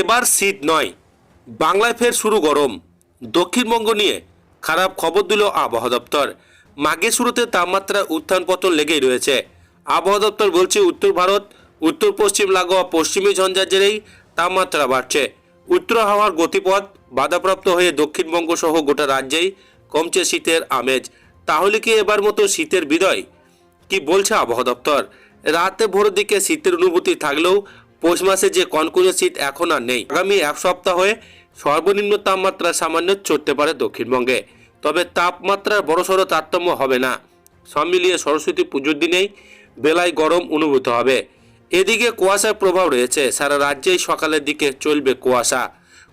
এবার শীত নয়। বাংলায় ফের শুরু গরম। দক্ষিণবঙ্গ নিয়ে খারাপ খবর দিল আবহাওয়া দপ্তর। মাঘে শুরুতে তাপমাত্রা উত্থান পতন লেগেই রয়েছে। আবহাওয়া দপ্তর বলছে, উত্তর ভারত, উত্তর পশ্চিম লাগোয়া, পশ্চিমী ঝঞ্ঝার জেরেই তাপমাত্রা বাড়ছে। উত্তর হাওয়ার গতিপথ বাধাপ্রাপ্ত হয়ে দক্ষিণবঙ্গ সহ গোটা রাজ্যেই কমছে শীতের আমেজ। তাহলে কি এবার মতো শীতের বিদায়? কি বলছে আবহাওয়া দপ্তর? রাতে ভোরের দিকে শীতের অনুভূতি থাকলেও পৌষ মাসে যে কনকনে শীত এখন আর নেই। আগামী এক সপ্তাহ সর্বনিম্ন তাপমাত্রা সামান্য চড়তে পারে দক্ষিণবঙ্গে। তবে তাপমাত্রার বড়সড় তারতম্য হবে না। সব মিলিয়ে সরস্বতী পুজোর দিনেই বেলায় গরম অনুভূত হবে। এদিকে কুয়াশার প্রভাব রয়েছে। সারা রাজ্যেই সকালের দিকে চলবে কুয়াশা।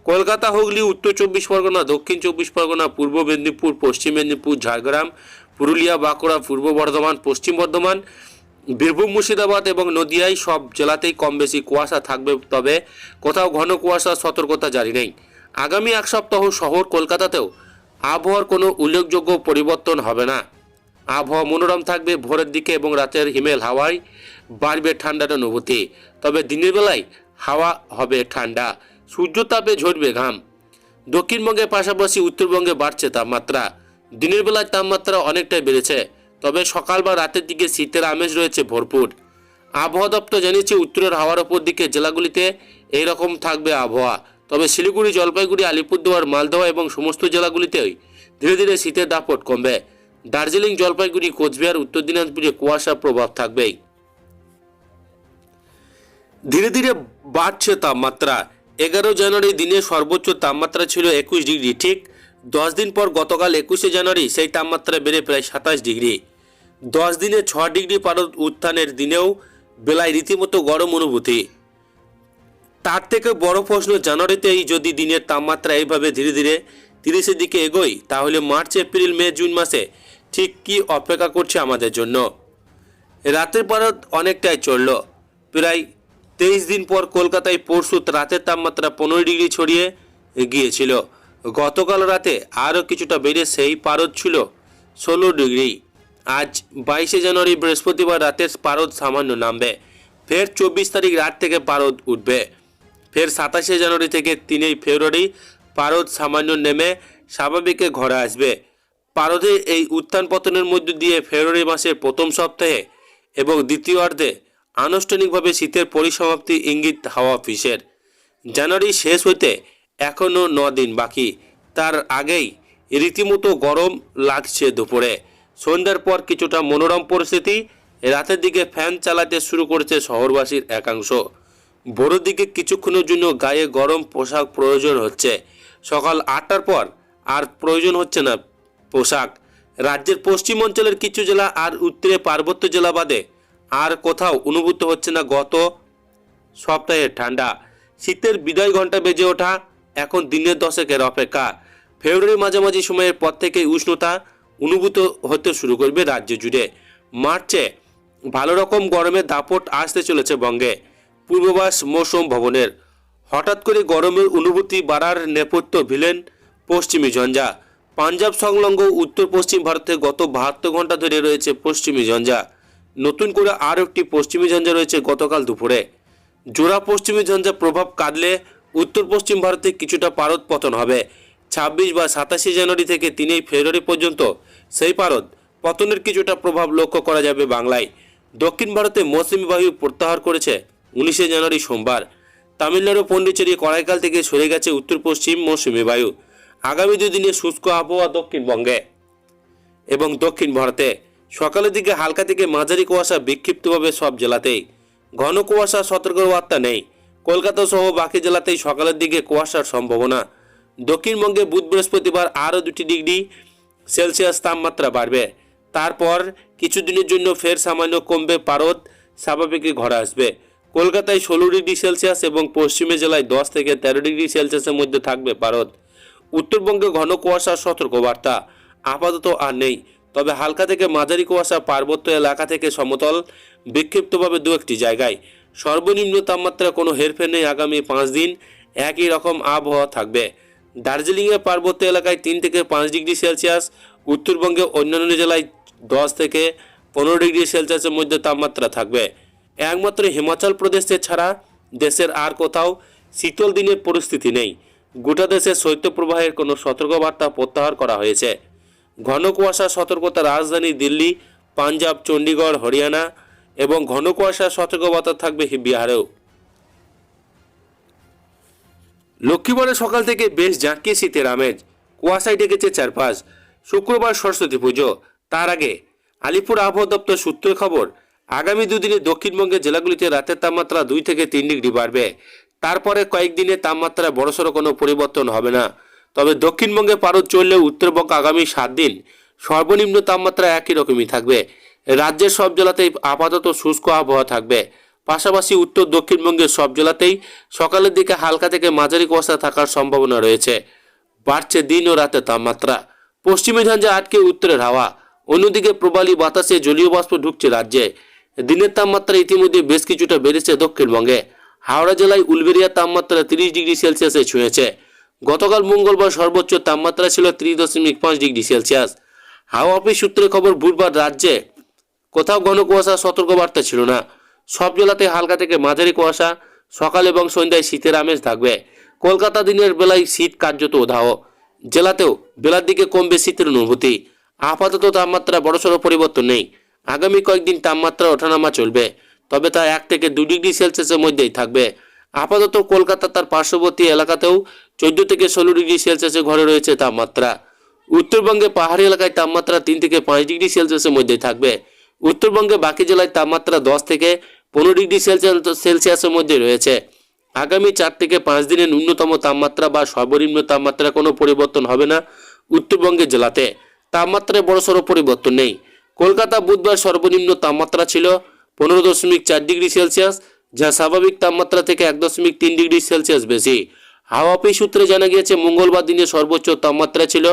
কলকাতা, হুগলি, উত্তর চব্বিশ পরগনা, দক্ষিণ চব্বিশ পরগনা, পূর্ব মেদিনীপুর, পশ্চিম মেদিনীপুর, ঝাড়গ্রাম, পুরুলিয়া, বাঁকুড়া, পূর্ব বর্ধমান, পশ্চিম বর্ধমান বীরভূম, মুর্শিদাবাদ এবং নদিয়ায় সব জেলাতেই কম বেশি কুয়াশা থাকবে, তবে কোথাও ঘন কুয়াশার সতর্কতা জারি নেই। আগামী এক সপ্তাহ শহর কলকাতাতেও আবহাওয়ার কোনো উল্লেখযোগ্য পরিবর্তন হবে না। আবহাওয়া মনোরম থাকবে ভোরের দিকে এবং রাতের হিমেল হাওয়ায় বাড়বে ঠান্ডার অনুভূতি, তবে দিনের বেলায় হাওয়া হবে ঠান্ডা, সূর্যতাপে ঝরবে ঘাম। দক্ষিণবঙ্গের পাশাপাশি উত্তরবঙ্গে বাড়ছে তাপমাত্রা, দিনের বেলায় তাপমাত্রা অনেকটাই বেড়েছে। তবে সকাল বা রাতের দিকে শীতের আমেজ রয়েছে ভরপুর। আবহাওয়া দপ্তর জানিয়েছে উত্তরের হাওয়ার ওপর দিকে জেলাগুলিতে এই রকম থাকবে আবহাওয়া। তবে শিলিগুড়ি, জলপাইগুড়ি, আলিপুরদুয়ার, মালদহ এবং সমস্ত জেলাগুলিতেই ধীরে ধীরে শীতের দাপট কমবে। দার্জিলিং, জলপাইগুড়ি, কোচবিহার, উত্তর দিনাজপুরে কুয়াশার প্রভাব থাকবেই। ধীরে ধীরে বাড়ছে তাপমাত্রা। এগারো জানুয়ারি দিনে সর্বোচ্চ তাপমাত্রা ছিল একুশ ডিগ্রি, ঠিক দশ দিন পর গতকাল একুশে জানুয়ারি সেই তাপমাত্রা বেড়ে প্রায় সাতাশ ডিগ্রি। দশ দিনে ছ ডিগ্রি পারদ উত্থানের দিনেও বেলায় রীতিমতো গরম অনুভূতি। তার থেকে বড় প্রশ্ন জানুয়ারিতেই যদি দিনের তাপমাত্রা এইভাবে ধীরে ধীরে তিরিশের দিকে এগোয়, তাহলে মার্চ, এপ্রিল, মে, জুন মাসে ঠিক কি অপেক্ষা করছে আমাদের জন্য? রাতের পারদ অনেকটাই চলল। প্রায় তেইশ দিন পর কলকাতায় পরশু রাতের তাপমাত্রা পনেরো ডিগ্রি ছড়িয়ে গিয়েছিল। গতকাল রাতে আরও কিছুটা বেড়ে সেই পারদ ছিল ষোলো ডিগ্রি। আজ বাইশে জানুয়ারি বৃহস্পতিবার রাতের পারদ সামান্য নামবে। ফের চব্বিশ তারিখ রাত থেকে পারদ উঠবে। ফের সাতাশে জানুয়ারি থেকে তিনই ফেব্রুয়ারি পারদ সামান্য নেমে স্বাভাবিকে ঘরে আসবে। পারদে এই উত্থান পতনের মধ্য দিয়ে ফেব্রুয়ারি মাসের প্রথম সপ্তাহে এবং দ্বিতীয়ার্ধে আনুষ্ঠানিকভাবে শীতের পরিসমাপ্তি ইঙ্গিত হাওয়া অফিসের। জানুয়ারি শেষ হইতে এখনও ন দিন বাকি। তার আগেই রীতিমতো গরম লাগছে দুপুরে। সন্ধ্যার পর কিছুটা মনোরম পরিস্থিতি, রাতের দিকে ফ্যান চালাতে শুরু করেছে শহরবাসীর একাংশ। ভোরের দিকে কিছুক্ষণের জন্য গায়ে গরম পোশাক প্রয়োজন হচ্ছে। সকাল আটটার পর আর প্রয়োজন হচ্ছে না পোশাক। রাজ্যের পশ্চিম অঞ্চলের কিছু জেলা আর উত্তরে পার্বত্য জেলা বাদে আর কোথাও অনুভূত হচ্ছে না গত সপ্তাহের ঠান্ডা। শীতের বিদায় ঘণ্টা বেজে ওঠা এখন দিনের দশকের অপেক্ষা। ফেব্রুয়ারি মাঝামাঝি সময়ের পর থেকে উষ্ণতা অনুভূত হতে শুরু করবে রাজ্য জুড়ে। মার্চে ভালো রকম গরমের দাপট আসতে চলেছে বঙ্গে। পূর্ববাস মৌসুম ভবনের। হঠাৎ করে গরমের অনুভূতি বাড়ার নেপথ্য ভিলেন পশ্চিমী ঝঞ্ঝা। পাঞ্জাব সংলগ্ন উত্তর পশ্চিম ভারতে গত বাহাত্তর ঘণ্টা ধরে রয়েছে পশ্চিমী ঝঞ্ঝা। নতুন করে আর একটি পশ্চিমী ঝঞ্ঝা রয়েছে গতকাল দুপুরে। জোড়া পশ্চিমী ঝঞ্ঝা প্রভাব কাটলে উত্তর পশ্চিম ভারতে কিছুটা পারদ পতন হবে। ছাব্বিশ বা সাতাশে জানুয়ারি থেকে তিনই ফেব্রুয়ারি পর্যন্ত সেই পারদ পতনের কিছুটা প্রভাব লক্ষ্য করা যাবে বাংলায়। দক্ষিণ ভারতে মৌসুমী বায়ু প্রত্যাহার করেছে উনিশে জানুয়ারি সোমবার। তামিলনাড়ু পন্ডিচেরি কড়াইকাল থেকে সরে গেছে উত্তর পশ্চিম মৌসুমী বায়ু। আগামী দুদিনে শুষ্ক আবহাওয়া দক্ষিণবঙ্গে এবং দক্ষিণ ভারতে। সকালের দিকে হালকা থেকে মাঝারি কুয়াশা বিক্ষিপ্তভাবে সব জেলাতেই। ঘন কুয়াশা সতর্কবার্তা নেই। কলকাতা সহ বাকি জেলাতেই সকালের দিকে কুয়াশার সম্ভাবনা। দক্ষিণবঙ্গে বুধ বৃহস্পতিবার আরও দুটি ডিগ্রি সেলসিয়াস তাপমাত্রা বাড়বে। তারপর কিছুদিনের জন্য ফের সামান্য কমবে পারদ, স্বাভাবিকে ঘরে আসবে। কলকাতায় ষোলো ডিগ্রি সেলসিয়াস এবং পশ্চিমে জেলায় দশ থেকে তেরো ডিগ্রি সেলসিয়াসের মধ্যে থাকবে পারদ। উত্তরবঙ্গে ঘন কুয়াশার সতর্কবার্তা, আপাতত আর নেই। তবে হালকা থেকে মাঝারি কুয়াশা পার্বত্য এলাকা থেকে সমতল, বিক্ষিপ্তভাবে দু একটি জায়গায়। সর্বনিম্ন তাপমাত্রা কোনো হেরফের নেই আগামী পাঁচ দিন। একই রকম আবহাওয়া থাকবে। দার্জিলিংয়ে পার্বত্য এলাকায় তিন থেকে পাঁচ ডিগ্রি সেলসিয়াস উত্তরবঙ্গে অন্যান্য জেলায় দশ থেকে পনেরো ডিগ্রি সেলসিয়াসের মধ্যে তাপমাত্রা থাকবে। একমাত্র হিমাচল প্রদেশে ছাড়া দেশের আর কোথাও শীতল দিনের পরিস্থিতি নেই। গোটা দেশে শৈত্যপ্রবাহের কোনো সতর্কবার্তা প্রত্যাহার করা হয়েছে। ঘন কুয়াশা সতর্কতা রাজধানী দিল্লি, পাঞ্জাব, চণ্ডীগড়, হরিয়ানা এবং ঘন কুয়াশা, সতর্কবার্তা থাকবে বিহারেও। লক্ষ্মীবারে সকাল থেকে বেশ জাঁকিয়ে শীতের আমেজ। কুয়াশায় ডেকেছে চারপাশ। শুক্রবার সরস্বতী পুজো। তার আগে আলিপুর আবহাওয়া দপ্তর সূত্রের খবর, আগামী দুদিনে দক্ষিণবঙ্গের জেলাগুলিতে রাতের তাপমাত্রা দুই থেকে তিন ডিগ্রি বাড়বে। তারপরে কয়েকদিনে তাপমাত্রা বড়সড় কোনো পরিবর্তন হবে না। তবে দক্ষিণবঙ্গে পারদ চললেও উত্তরবঙ্গ আগামী সাত দিন সর্বনিম্ন তাপমাত্রা একই রকমই থাকবে। রাজ্যের সব জেলাতেই আপাতত শুষ্ক আবহাওয়া থাকবে। পাশাপাশি উত্তর, দক্ষিণবঙ্গের সব জেলাতেই সকালের দিকে হালকা থেকে মাঝারি কুয়াশা থাকার সম্ভাবনা রয়েছে। বাড়ছে দিন ও রাতে তাপমাত্রা। পশ্চিমী ঝঞ্ঝা আটকে উত্তরের হাওয়া, অন্যদিকে প্রবালী বাতাসে জলীয় বাষ্প ঢুকছে রাজ্যে। দিনের তাপমাত্রা ইতিমধ্যে বেশ কিছুটা বেড়েছে দক্ষিণবঙ্গে। হাওড়া জেলায় উলবেরিয়া তাপমাত্রা তিরিশ ডিগ্রি সেলসিয়াসে ছুঁয়েছে। গতকাল মঙ্গলবার সর্বোচ্চ তাপমাত্রা ছিল ত্রিশ দশমিক পাঁচ ডিগ্রি সেলসিয়াস। হাওয়া অফিস সূত্রে খবর, বুধবার রাজ্যে কোথাও ঘন কুয়াশা, সতর্কবার্তা ছিল না। সব জেলাতে হালকা থেকে মাঝারি কুয়াশা, সকাল এবং সন্ধ্যায় শীতের আমেজ থাকবে। কলকাতা দিনের বেলায় শীত কার্যত উধাহ জেলাতেও বেলার দিকে কমবে শীতের অনুভূতি। আপাতত তাপমাত্রা বড়সড় পরিবর্তন নেই। আগামী কয়েকদিন তাপমাত্রা ওঠানামা চলবে, তবে তা এক থেকে দু ডিগ্রি সেলসিয়াসের মধ্যেই থাকবে। আপাতত কলকাতা তার পার্শ্ববর্তী এলাকাতেও চোদ্দ থেকে ষোলো ডিগ্রি সেলসিয়াসের ঘরে রয়েছে তাপমাত্রা। উত্তরবঙ্গে পাহাড়ি এলাকায় তাপমাত্রা তিন থেকে পাঁচ ডিগ্রি সেলসিয়াসের মধ্যেই থাকবে। উত্তরবঙ্গে বাকি জেলায় তাপমাত্রা দশ থেকে পনেরো ডিগ্রি সেলসিয়াস, সেলসিয়াসের মধ্যে রয়েছে। আগামী চার থেকে পাঁচ দিনের ন্যূনতম তাপমাত্রা বা সর্বনিম্ন তাপমাত্রা কোনো পরিবর্তন হবে না উত্তরবঙ্গের জেলাতে। তাপমাত্রায় বড়সড় পরিবর্তন নেই। কলকাতা বুধবার সর্বনিম্ন তাপমাত্রা ছিল পনেরো দশমিক চার ডিগ্রি সেলসিয়াস, যা স্বাভাবিক তাপমাত্রা থেকে এক দশমিক তিন ডিগ্রি সেলসিয়াস বেশি। হাওয়া অফিস সূত্রে জানা গিয়েছে, মঙ্গলবার দিনে সর্বোচ্চ তাপমাত্রা ছিল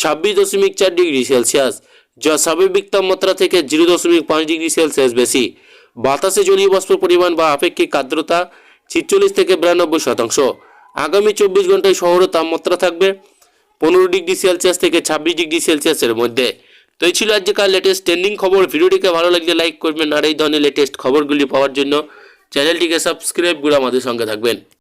ছাব্বিশ দশমিক চার ডিগ্রি সেলসিয়াস, যা স্বাভাবিক তাপমাত্রা থেকে জিরো দশমিক পাঁচ ডিগ্রি সেলসিয়াস বেশি। বাতাসে জলীয় পরিমাণ বা আপেক্ষিক আর্দ্রতা ছিচল্লিশ থেকে বিরানব্বই শতাংশ। আগামী চব্বিশ ঘন্টায় শহরে তাপমাত্রা থাকবে পনেরো ডিগ্রি সেলসিয়াস থেকে ছাব্বিশ ডিগ্রি সেলসিয়াসের মধ্যে। তো এই ছিল আজকের লেটেস্ট ট্রেন্ডিং খবর। ভিডিওটিকে ভালো লাগলে লাইক করবেন। আর এই ধরনের লেটেস্ট খবরগুলি পাওয়ার জন্য চ্যানেলটিকে সাবস্ক্রাইব করে আমাদের সঙ্গে থাকবেন।